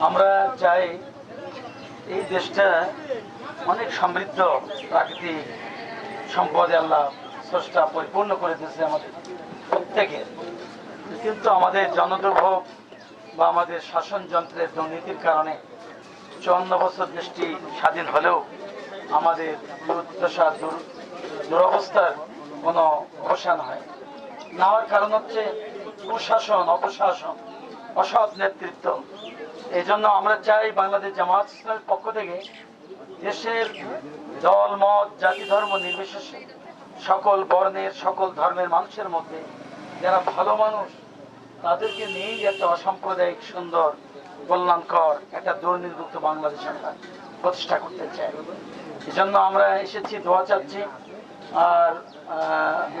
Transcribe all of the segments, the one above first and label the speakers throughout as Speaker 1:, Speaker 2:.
Speaker 1: আমরা চাই এই দেশটা অনেক সমৃদ্ধ প্রাকৃতিক সম্পদে আল্লাহ স্রষ্টা পরিপূর্ণ করে দিয়েছে আমাদের প্রত্যেকের কিন্তু আমাদের জনদুর্ভোগ বা আমাদের শাসন যন্ত্রের দুর্নীতির কারণে চুয়ান্ন বছর দেশটি স্বাধীন হলেও আমাদের দুর্দশা, দুর- দুরবস্থার কোনো অবসান হয় না হওয়ার কারণ হচ্ছে কুশাসন, অপশাসন। অসৎ নেতৃত্ব। এই জন্য আমরা চাই বাংলাদেশ জামাত ইসলামের পক্ষ থেকে দেশের দল, মত, জাতি, ধর্ম নির্বিশেষে সকল বর্ণের, সকল ধর্মের মানুষের মধ্যে যারা ভালো মানুষ, তাদেরকে নিয়েই একটা অসাম্প্রদায়িক, সুন্দর, কল্যাণকর একটা দুর্নীতিমুক্ত বাংলাদেশ আমরা প্রতিষ্ঠা করতে চাই। এই জন্য আমরা এসেছি, দোয়া চাচ্ছি। আর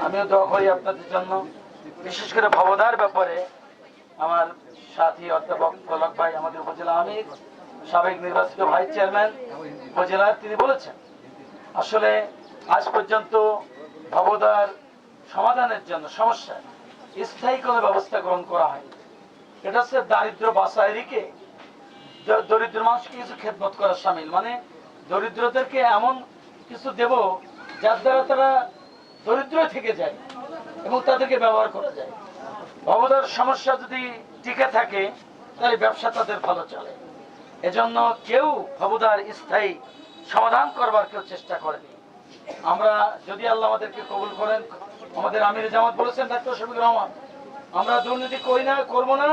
Speaker 1: আমিও দোয়া করি আপনাদের জন্য। বিশেষ করে ভবদার ব্যাপারে আমার সাথী অধ্যাপক পলক ভাই আমাদের উপজেলা আমির, সাবেক নির্বাচিত ভাইস চেয়ারম্যান উপজেলার তিনি বলেছেন, আসলে আজ পর্যন্ত ভবদার সমাধানের জন্য সমস্যা, স্থায়ী কোনো ব্যবস্থা গ্রহণ করা হয়নি। এটা হচ্ছে দারিদ্র বাসায়রিকে দ- দরিদ্র মানুষকে কিছু খেদমত করা সামিল। মানে দরিদ্রদেরকে এমন কিছু দেব যার দ্বারা তারা দরিদ্র থেকে যায় এবং তাদেরকে ব্যবহার করা যায়। ভবদার সমস্যা যদি টিকে থাকে, তাহলে ব্যবসা তাদের ভালো চলে। এজন্য কেউ ভবদার স্থায়ী সমাধান করবার কেউ চেষ্টা করেনি। আমরা যদি আল্লাহ আমাদেরকে কবুল করেন, আমাদের আমির জামাত বলেছেন, ডাক্তার শফিকুর রহমান, আমরা দুর্নীতি করি না, করব না,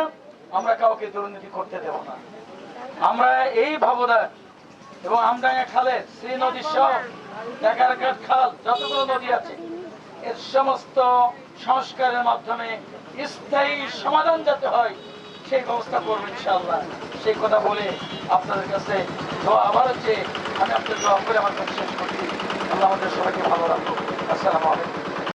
Speaker 1: আমরা কাউকে দুর্নীতি করতে দেব না। আমরা এই ভবদার এবং আমডাঙ্গা খালের শ্রী নদী সহ খাল, যতগুলো নদী আছে, এর সমস্ত সংস্কারের মাধ্যমে স্থায়ী সমাধান যাতে হয়, সেই ব্যবস্থা করবেন ইনশাল্লাহ সেই কথা বলে আপনাদের কাছে আবার হচ্ছে আমি আপনার দোয়া করে আমার কাছে শেষ করছি। আল্লাহ আমাদের সবাইকে ভালো রাখব আসসালামু আলাইকুম।